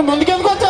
এখন বন্ধু কেমন করছ?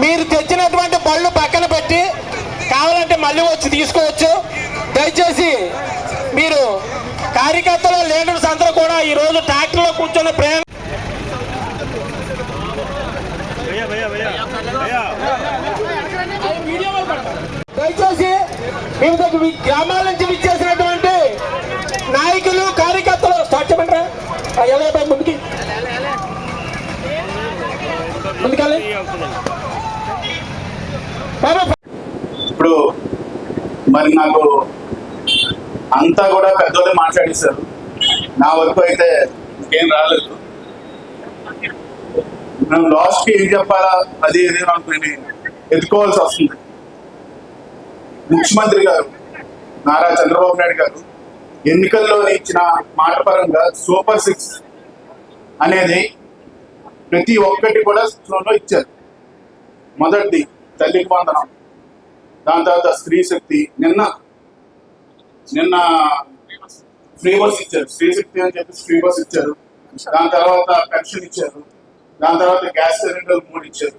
మీరు తెచ్చినటువంటి పళ్ళు పక్కన పెట్టి కావాలంటే మళ్ళీ వచ్చి తీసుకోవచ్చు. దయచేసి మీరు కార్యకర్తలు లేని అందరూ కూడా ఈరోజు ట్రాక్టర్లో కూర్చున్న ప్రేమ దయచేసి వివిధ గ్రామాల నుంచి విచ్చేసి ఇప్పుడు మరి నాకు అంతా కూడా పెద్దోళ్ళు మాట్లాడేశారు. నా వరకు అయితే ఏం రాలేదు. మనం లాస్ట్ ఏం చెప్పాలా? అది ఏది అనుకుని ఎదుర్కోవాల్సి వస్తుంది. ముఖ్యమంత్రి గారు నారా చంద్రబాబు నాయుడు గారు ఎన్నికల్లో ఇచ్చిన మాట పరంగా సూపర్ సిక్స్ అనేది ప్రతి ఒక్కటి కూడా ఇచ్చారు. మొదటిది తల్లికి వందనం దాని తర్వాత స్త్రీ శక్తి. నిన్న నిన్న ఫ్రీ బస్ ఇచ్చారు. స్త్రీ శక్తి అని చెప్పి ఫ్రీ బస్ ఇచ్చారు. దాని తర్వాత పెన్షన్ ఇచ్చారు. దాని తర్వాత గ్యాస్ సిలిండర్ మూడు ఇచ్చారు.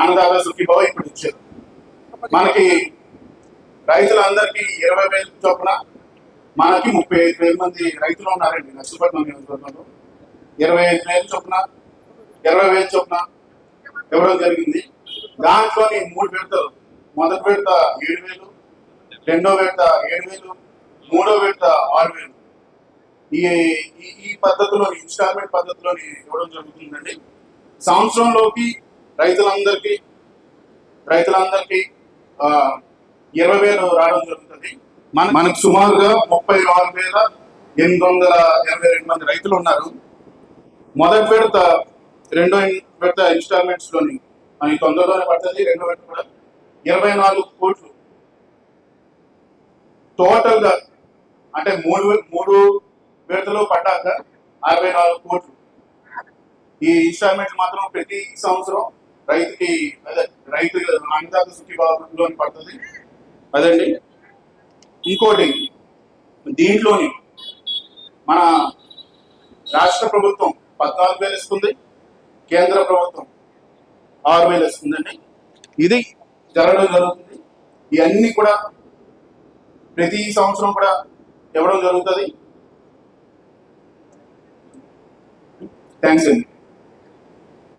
అన్నదాత సుఖీభావ ఇప్పుడు ఇచ్చారు. మనకి రైతులందరికీ ఇరవై వేలు చొప్పున మనకి ముప్పై ఐదు వేల మంది రైతులు ఉన్నారండి నర్సీపట్నం నియోజకవర్గంలో. ఇరవై ఐదు వేల చొప్పున ఇరవై వేల చొప్పున ఇవ్వడం జరిగింది. దాంట్లోని మూడు విడతలు మొదటి విడత ఏడు వేలు రెండో విడత ఏడు వేలు మూడో విడత ఆరు వేలు. ఈ ఈ- పద్ధతిలో పద్ధతిలోని ఇన్స్టాల్మెంట్ పద్ధతిలోని ఇవ్వడం జరుగుతుందండి. సంవత్సరంలోకి రైతులందరికీ రైతులందరికీ ఇరవై వేలు రావడం జరుగుతుంది. మన మనకు సుమారుగా ముప్పై ఆరు వేల ఎనిమిది వందల ఎనభై రెండు మంది రైతులు ఉన్నారు. మొదటి విడత రెండో విడత ఇన్స్టాల్మెంట్స్లోని మనకి తొందరలోనే పడుతుంది రెండో విడత కూడా. ఇరవై నాలుగు కోట్లు. టోటల్గా అంటే మూడు మూడు విడతలు పడ్డాక అరవై నాలుగు కోట్లు. ఈ ఇన్స్టాల్మెంట్ మాత్రం ప్రతి సంవత్సరం రైతుకి అదే రైతు అన్నదాత సుఖీ పడుతుంది. అదండి. ఇంకోటి దీంట్లోని మన రాష్ట్ర ప్రభుత్వం పద్నాలుగు వేలు ఇస్తుంది కేంద్ర ప్రభుత్వం ఆరు వేలు వస్తుందండి. ఇది జరగడం జరుగుతుంది. ఇవన్నీ కూడా ప్రతి సంవత్సరం కూడా ఇవ్వడం జరుగుతుంది. థ్యాంక్స్ అండి.